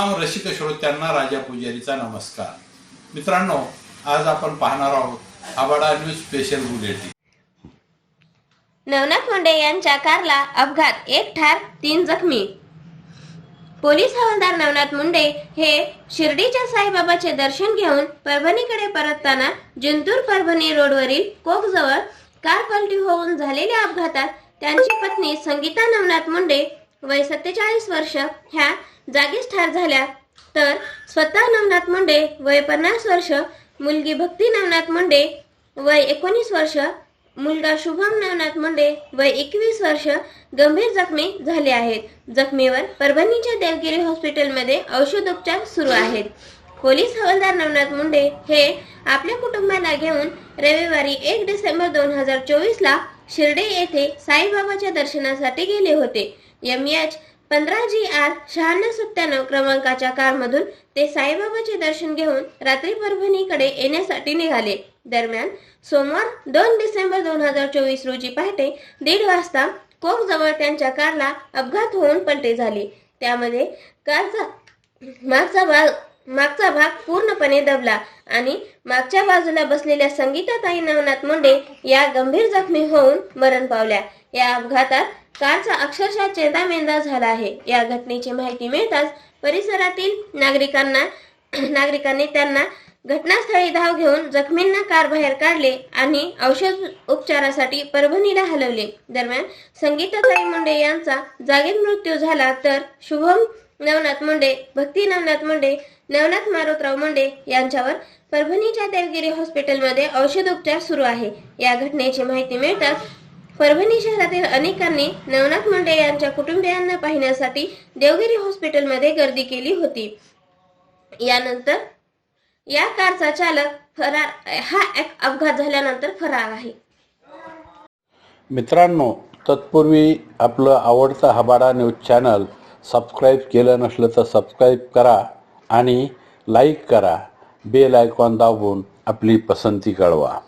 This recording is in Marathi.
रसिक श्रोत्यांना राजा पुजारीचा नमस्कार. मित्रांनो आज आपण पाहणार आहोत आबाडा news special bulletin. Navnath Munde यांच्या कारला अपघात एक ठार तीन जखमी. पोलीस हवालदार नवनाथ मुंडे हे शिर्डीच्या साईबाबाचे दर्शन घेऊन परभणीकडे परतताना जिंतूर परभणी रोडवरील कोकजवळ कार पलटी होऊन झालेल्या अपघातात त्यांची पत्नी संगीता नवनाथ मुंडे वय सत्तेचाळीस वर्ष ह्या जागीच ठार झाल्या. तर स्वतः नवनाथ मुंडे वय पन्नास वर्ष मुलगी भक्ती नवनाथ मुंडे वय एकोणीस वर्ष मुलगा शुभम नवनाथ मुंडे वय एकवीस वर्ष गंभीर जखमी झाले आहेत. जखमीवर परभणीच्या देवगिरी हॉस्पिटलमध्ये औषधोपचार सुरू आहेत. पोलीस हवालदार नवनाथ मुंडे हे आपल्या कुटुंबाला घेऊन रविवारी एक डिसेंबर दोन हजार चोवीस ला शिर्डे येथे साईबाबाच्या दर्शनासाठी गेले होते. एम. एच. पंधरा जी आर शहाण्णव सत्त्याण्णव क्रमांकाच्या कारमधून ते साईबाबाचे दर्शन घेऊन रात्री परभणीकडे येण्यासाठी निघाले. दरम्यान सोमवार दोन डिसेंबर दोन हजार चोवीस रोजी पहाटे दीड वाजता कोक जवळ त्यांच्या कारला अपघात होऊन पलटी झाली. त्यामध्ये कारचा मागचा भाग मागचा भाग पूर्णपणे दबला आणि मागच्या बाजूला बसलेल्या संगीताताई नवनाथ मुंडे या गंभीर जखमी होऊन मरण पावल्या. या अपघातात कारचा अक्षरशः चेंदामेंदा झाला आहे. या घटनेची माहिती मिळताच परिसरातील नागरिकांना नागरिकांनी त्यांना घटनास्थळी धाव घेऊन जखमींना कार बाहेर काढले आणि औषध उपचारासाठी परभणीला हलवले. दरम्यान संगीताताई मुंडे यांचा जागीच मृत्यू झाला तर शुभम नवनाथ मुंडे भक्ती नवनाथ मुंडे नवनाथ मारोतराव मुंडे यांच्यावर परभणीच्या देवगिरी हॉस्पिटलमध्ये औषधोपचार सुरू आहे. या घटनेची माहिती मिळताच परभणी शहरातील अनेकांनी नवनाथ मुंडे यांच्या कुटुंबियांना पाहण्यासाठी देवगिरी हॉस्पिटलमध्ये गर्दी केली होती. यानंतर या कारचा चालक फरार हा एक अपघात झाल्यानंतर फरार आहे. मित्रांनो तत्पूर्वी आपलं आवडतं हबाडा न्यूज चॅनल सबस्क्राईब केलं नसलं तर सबस्क्राईब करा आणि लाईक करा. बेल आयकॉन दाबून आपली पसंती कळवा.